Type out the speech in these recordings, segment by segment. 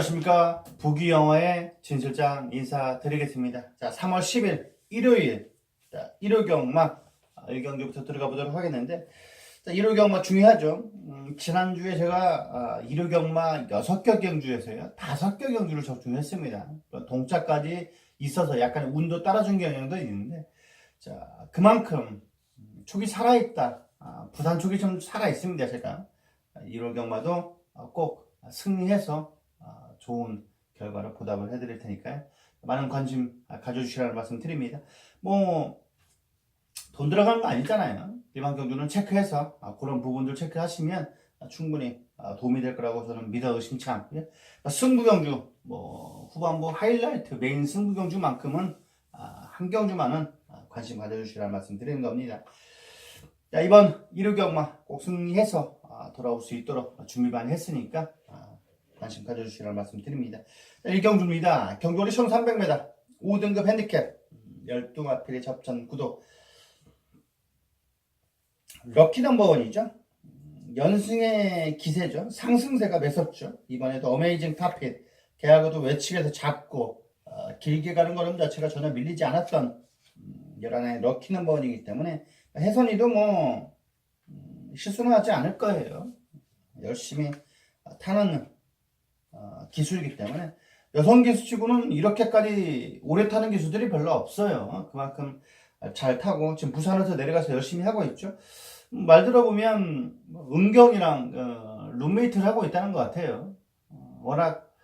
안녕하십니까. 부기영화의 진실장 인사드리겠습니다. 자, 3월 10일 일요일. 자, 일요 경마 아, 1경기부터 들어가 보도록 하겠는데, 자, 일요 경마 중요하죠. 음, 지난주에 제가 아, 일요 경마 6개 경주에서요. 5개 경주를 적중했습니다. 동차까지 있어서 약간 운도 따라준 경향도 있는데, 자, 그만큼 음, 촉이 살아있다. 아, 부산 촉이 좀 살아있습니다, 제가. 1월 경마도 어, 꼭 승리해서 어, 좋은 결과를 보답을 해드릴 테니까요. 많은 관심 아, 가져주시라는 말씀 드립니다. 뭐, 돈 들어가는 거 아니잖아요. 일반 경주는 체크해서 아, 그런 부분들 체크하시면 아, 충분히 아, 도움이 될 거라고 저는 믿어 의심치 않고요. 승부 경주, 뭐, 후반부 하이라이트, 메인 승부 경주만큼은 아, 한 경주만은 아, 관심 가져주시라는 말씀 드리는 겁니다. 자, 이번 1호 경마 꼭 승리해서 아, 돌아올 수 있도록 준비 많이 했으니까 아, 관심 가져주시라는 말씀 드립니다. 자, 1경주입니다. 경주거리 1300m 5등급 핸디캡 12마필의 접전 구독 럭키 넘버원이죠. 연승의 기세죠. 상승세가 매섭죠. 이번에도 어메이징 탑핏 계약어도 외측에서 잡고 어, 길게 가는 걸음 자체가 전혀 밀리지 않았던 음, 11의 럭키 넘버원이기 때문에 해선이도 뭐 음, 실수는 하지 않을 거예요. 열심히 타는 어, 기술이기 때문에 여성 기수치고는 이렇게까지 오래 타는 기수들이 별로 없어요. 그만큼 잘 타고 지금 부산에서 내려가서 열심히 하고 있죠. 음, 말 들어보면 뭐 은경이랑 어, 룸메이트를 하고 있다는 것 같아요. 어, 워낙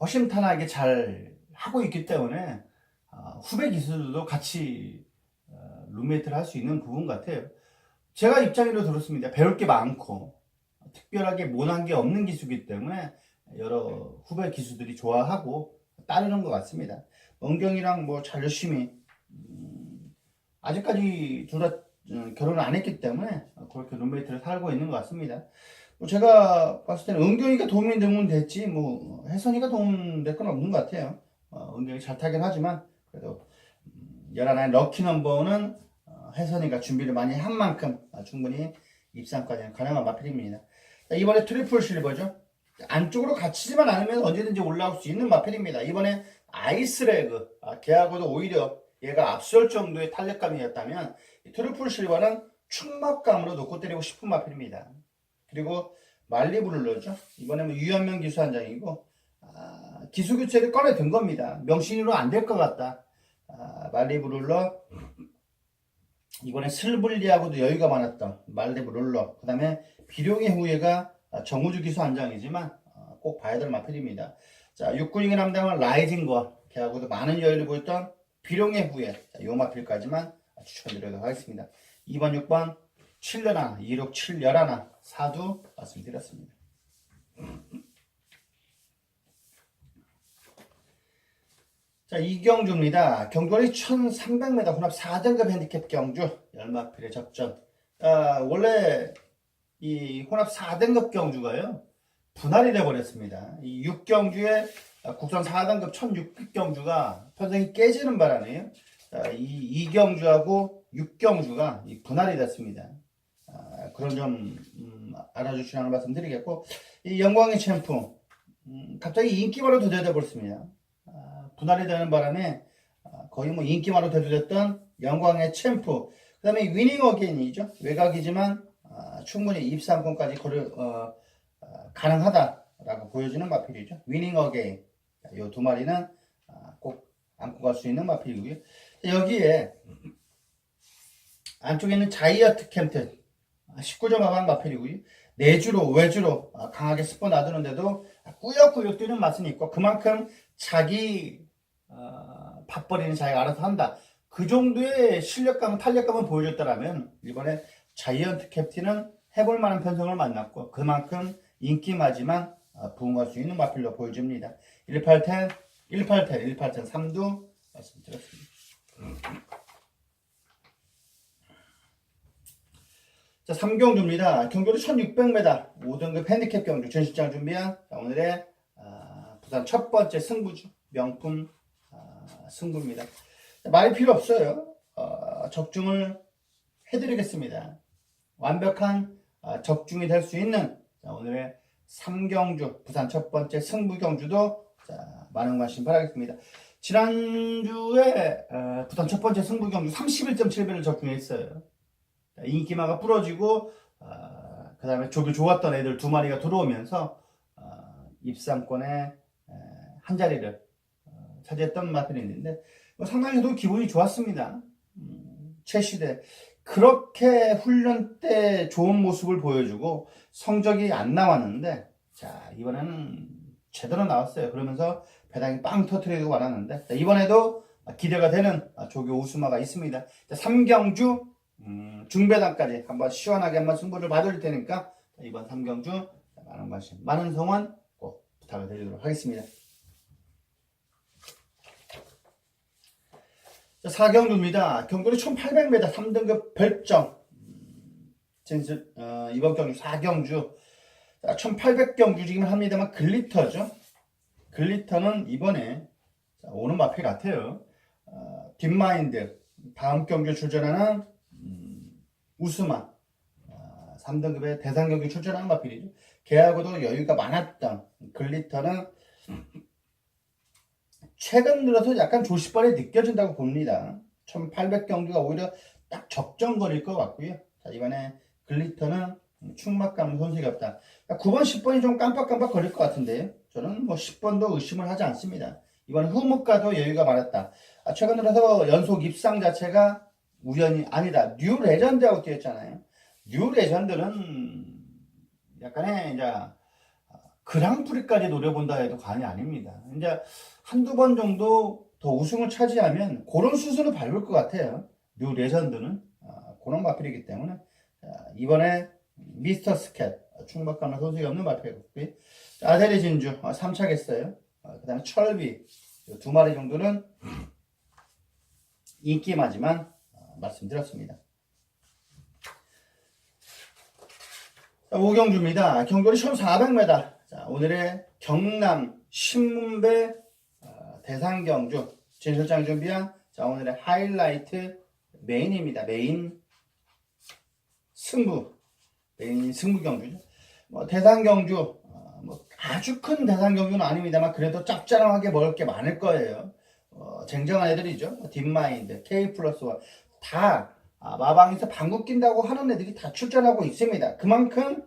허심탄회하게 잘 하고 있기 때문에 어, 후배 기수들도 같이 어, 룸메이트를 할 수 있는 부분 같아요. 제가 입장으로 들었습니다. 배울 게 많고 특별하게 못한 게 없는 기수이기 때문에 여러 후배 기수들이 좋아하고 따르는 것 같습니다. 은경이랑 뭐 잘 열심히 음, 아직까지 둘 다 결혼을 안 했기 때문에 그렇게 룸메이트를 살고 있는 것 같습니다. 뭐 제가 봤을 때는 은경이가 도움이 되면 됐지 뭐 혜선이가 도움 될 건 없는 것 같아요. 어, 은경이 잘 타긴 하지만 그래도 음, 11의 럭키 넘버는 어, 혜선이가 준비를 많이 한 만큼 아, 충분히 입상까지는 가능한 마필입니다. 자, 이번에 트리플 실버죠. 안쪽으로 갇히지만 않으면 언제든지 올라올 수 있는 마필입니다. 이번에 아이스레그 아, 걔하고도 오히려 얘가 앞설 정도의 탄력감이었다면 이 트리플 실버는 충막감으로 놓고 때리고 싶은 마필입니다. 그리고 말리브룰러죠. 이번에 뭐 유현명 기수 한 장이고 아, 기수 교체를 꺼내 든 겁니다. 명신으로 안 될 것 같다. 아, 말리브룰러 이번에 슬블리하고도 여유가 많았던 말리브룰러 그 다음에 비룡의 후예가 정우주 기수 한 장이지만 어, 꼭 봐야 될 마필입니다. 자, 육군이긴 함당은 라이징과 걔하고도 많은 여유를 보였던 비룡의 후예 자, 요 마필까지만 추천드리도록 하겠습니다. 2번, 6번 7년 2록 7 11 사두 말씀드렸습니다. 자, 이경주입니다. 경주거리 1300m 혼합 4등급 핸디캡 경주 열마필의 접전. 아, 원래 이 혼합 4등급 경주가요. 분할이 되어버렸습니다. 이 6경주에 국선 4등급 1006 경주가 편성이 깨지는 바람에요. 자, 이 2경주하고 6경주가 이 분할이 됐습니다. 아, 그런 점 음, 알아주시라는 말씀 드리겠고 이 영광의 챔프 음, 갑자기 인기만으로 대두돼 버렸습니다. 아, 분할이 되는 바람에 아, 거의 뭐 인기만으로 대두됐던 영광의 챔프. 그 다음에 위닝 어게인이죠. 외곽이지만 아, 충분히 입상권까지 거를 어, 어, 가능하다라고 보여지는 마필이죠. 위닝 어게인. 이 두 마리는 아, 꼭 안고 갈 수 있는 마필이고요. 여기에 안쪽에 있는 자이어트 캠튼 19점 하방 마필이고요. 내주로 외주로 아, 강하게 스포 놔두는데도 꾸역꾸역 뛰는 맛은 있고 그만큼 자기 어, 밥벌이는 자기가 알아서 한다. 그 정도의 실력감, 탄력감을 보여줬다라면 이번에 자이언트 캡틴은 해볼 만한 편성을 만났고 그만큼 인기마지만 어, 부응할 수 있는 마필로 보여집니다. 1810, 1810, 1810 3두 말씀드렸습니다. 자, 3경주입니다. 경주로 1600m 5등급 핸디캡 경주 전실장 준비한 자, 오늘의 아, 부산 첫 번째 승부주 명품 아, 승부입니다. 자, 말이 필요 없어요. 어, 적중을 해드리겠습니다. 완벽한 아, 적중이 될 수 있는 자, 오늘의 삼경주 부산 첫 번째 승부경주도 자, 많은 관심 바라겠습니다. 지난주에 어, 부산 첫 번째 승부경주 31.7배를 적중했어요. 자, 인기마가 부러지고 어, 그 다음에 조기 좋았던 애들 두 마리가 들어오면서 어, 입상권에 에, 한 자리를 어, 차지했던 마필이 있는데 뭐 상당히 도 기분이 좋았습니다. 음, 최시대 그렇게 훈련 때 좋은 모습을 보여주고 성적이 안 나왔는데 자 이번에는 제대로 나왔어요. 그러면서 배당이 빵 터트리고 말았는데 자, 이번에도 기대가 되는 조교 우수마가 있습니다. 자, 삼경주 음, 중배당까지 한번 시원하게 한번 승부를 봐드릴 테니까 자, 이번 삼경주 자, 많은 관심 많은 성원 꼭 부탁을 드리도록 하겠습니다. 자, 4경주입니다. 경주는 1800m 3등급 별정. 어, 이번 경주 4경주. 1800경주 지금 합니다만 글리터죠. 글리터는 이번에 자, 오는 마필 같아요. 어, 딥마인드. 다음 경주 출전하는 음, 우스마. 어, 3등급의 대상 경기 출전하는 마필이죠. 걔하고도 여유가 많았던 글리터는 최근 들어서 약간 조시벌이 느껴진다고 봅니다. 1800 경주가 오히려 딱 적정거리일 것 같고요. 자, 이번에 글리터는 충막감 손색이 없다. 9번, 10번이 좀 깜빡깜빡 거릴 것 같은데요. 저는 뭐 10번도 의심을 하지 않습니다. 이번 후무가도 여유가 많았다. 아, 최근 들어서 연속 입상 자체가 우연이 아니다. 뉴 레전드하고 뛰었잖아요. 뉴 레전드는 약간의 이제 그랑프리까지 노려본다 해도 과언이 아닙니다. 이제 한두 번 정도 더 우승을 차지하면 그런 수순을 밟을 것 같아요. 뉴 레전드는 아, 그런 마필이기 때문에 자, 이번에 미스터 스캣 충박가는 소식이 없는 마필이고요. 아데리 진주 아, 3차겠어요. 그 다음에 철비 두 마리 정도는 인기마지만 아, 말씀드렸습니다. 자, 오경주입니다. 경거리 1400m. 자, 오늘의 경남 신문배 어, 대상경주 진실장 준비한 자, 오늘의 하이라이트 메인입니다. 메인 승부 메인 승부 경주죠. 뭐 대상 경주 어, 뭐 아주 큰 대상 경주는 아닙니다만 그래도 짭짤하게 먹을 게 많을 거예요. 어, 쟁쟁한 애들이죠. 뭐 딥마인드, K 플러스 원다 아, 마방에서 방구 낀다고 하는 애들이 다 출전하고 있습니다. 그만큼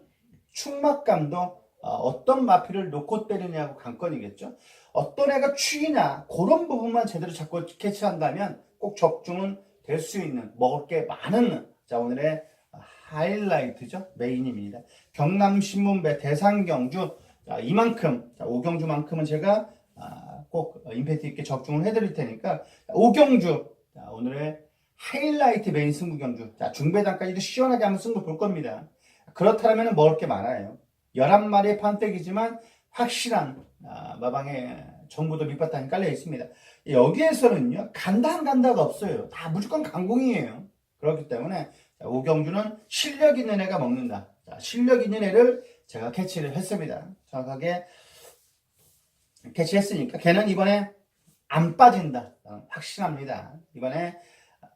충막감도 어, 어떤 마피를 놓고 때리냐고 관건이겠죠. 어떤 애가 추이냐 그런 부분만 제대로 잡고 캐치한다면 꼭 적중은 될 수 있는 먹을 게 많은 자 오늘의 하이라이트죠 메인입니다. 경남신문 배 대상 경주 자, 이만큼 자, 오경주만큼은 제가 아, 꼭 임팩트 있게 적중을 해드릴 테니까 자, 오경주 자, 오늘의 하이라이트 메인 승부 경주 자, 중배단까지도 시원하게 한번 승부 볼 겁니다. 그렇다면 먹을 게 많아요. 11마리의 판때기지만 확실한 아, 마방에 정보도 밑바탕이 깔려 있습니다. 여기에서는요, 간다 안 간다가 없어요. 다 무조건 강공이에요. 그렇기 때문에 자, 오경주는 실력 있는 애가 먹는다. 자, 실력 있는 애를 제가 캐치를 했습니다. 정확하게 캐치했으니까 걔는 이번에 안 빠진다. 어, 확신합니다. 이번에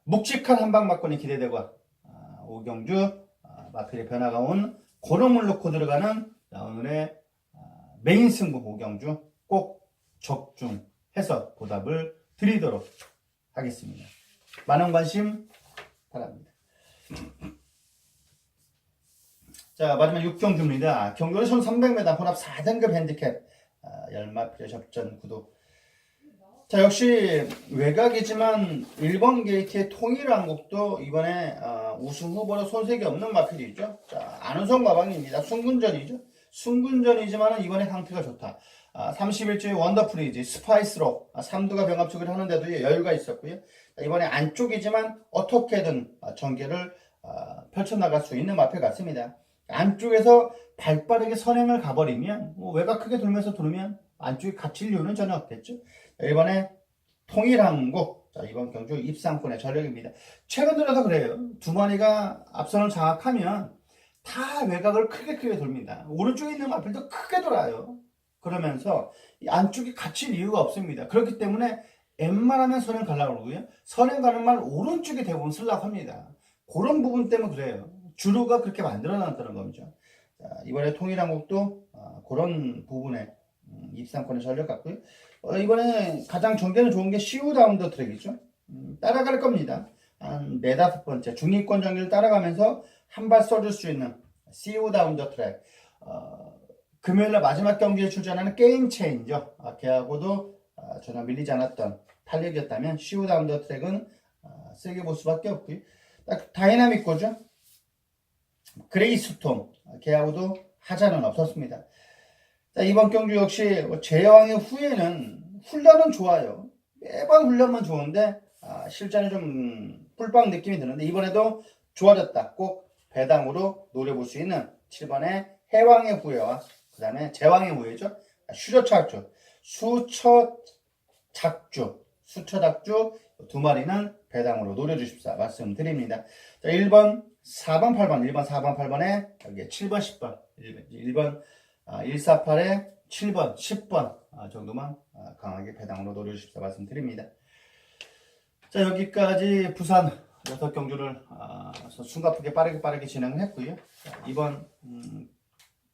묵직한 한방 맞고는 기대되고 아, 오경주 아, 마필의 변화가 온 그놈을 놓고 들어가는 오늘의 아, 메인 승부 오경주 꼭 적중해서 보답을 드리도록 하겠습니다. 많은 관심 바랍니다. 자 마지막 6경주입니다. 경주는 1300m 혼합 4등급 핸디캡 아, 열마필의 접전 구도 자 역시 외곽이지만 1번 게이트의 통일한 곡도 이번에 어, 우승 후보로 손색이 없는 마필이죠. 자 안우성 마방입니다. 순군전이죠. 순군전이지만 이번에 상태가 좋다. 아, 31주의 원더프리즈 스파이스로 아, 3두가 병합축을 하는데도 여유가 있었고요. 자, 이번에 안쪽이지만 어떻게든 아, 전개를 아, 펼쳐나갈 수 있는 마필 같습니다. 안쪽에서 발빠르게 선행을 가버리면 뭐 외곽 크게 돌면서 돌면 안쪽에 갇힐 이유는 전혀 없겠죠. 이번에 통일항국 자, 이번 경주 입상권의 전력입니다. 최근 들어서 그래요. 두 마리가 앞선을 장악하면 다 외곽을 크게 크게 돌립니다. 오른쪽에 있는 마필도 크게 돌아요. 그러면서 이 안쪽에 갇힐 이유가 없습니다. 그렇기 때문에 웬만하면 선행 가려고 그러고요. 선행 가는 말 오른쪽에 대부분 쓰려고 합니다. 그런 부분 때문에 그래요. 주로가 그렇게 만들어 놨다는 겁니다. 자, 이번에 통일한국도 어, 그런 부분에 음, 입상권의 전력 같고요. 어, 이번에 가장 전개는 좋은 게 시우 다운더 트랙이죠. 음, 따라갈 겁니다. 한 네다섯 번째 중위권 전기를 따라가면서 한발 쏘줄 수 있는 시우 다운더 트랙. 어, 금요일날 마지막 경기에 출전하는 게임 체인저. 아, 걔하고도 아, 전혀 밀리지 않았던 탄력이었다면 시우 다운더 트랙은 아, 세게 볼 수밖에 없고요. 딱 다이나믹 거죠. 그레이스톰. 아, 걔하고도 하자는 없었습니다. 자, 이번 경주 역시 뭐 제왕의 후에는 훈련은 좋아요. 매번 훈련만 좋은데 아, 실전에 좀 뿔빵 느낌이 드는데 이번에도 좋아졌다. 꼭 배당으로 노려볼 수 있는 7번의 해왕의 후예와 그 다음에 제왕의 후예죠. 수저착주, 수처작주, 수처작주 두 마리는 배당으로 노려주십사 말씀드립니다. 자, 1번, 4번, 8번, 1번, 4번, 8번에 여기 7번, 10번, 1번, 1번 아, 148에 7번, 10번 아, 정도만 아, 강하게 배당으로 노려주십사 말씀드립니다. 자 여기까지 부산 여섯 경주를 아, 숨가쁘게 빠르게 빠르게 진행을 했고요. 자, 이번 음,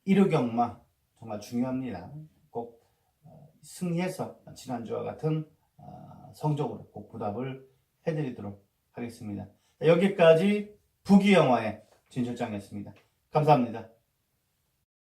1호 경마 정말 중요합니다. 꼭 어, 승리해서 지난주와 같은 아, 성적으로 꼭 보답을 해드리도록 하겠습니다. 자, 여기까지 부기영화의 진 실장이었습니다. 감사합니다.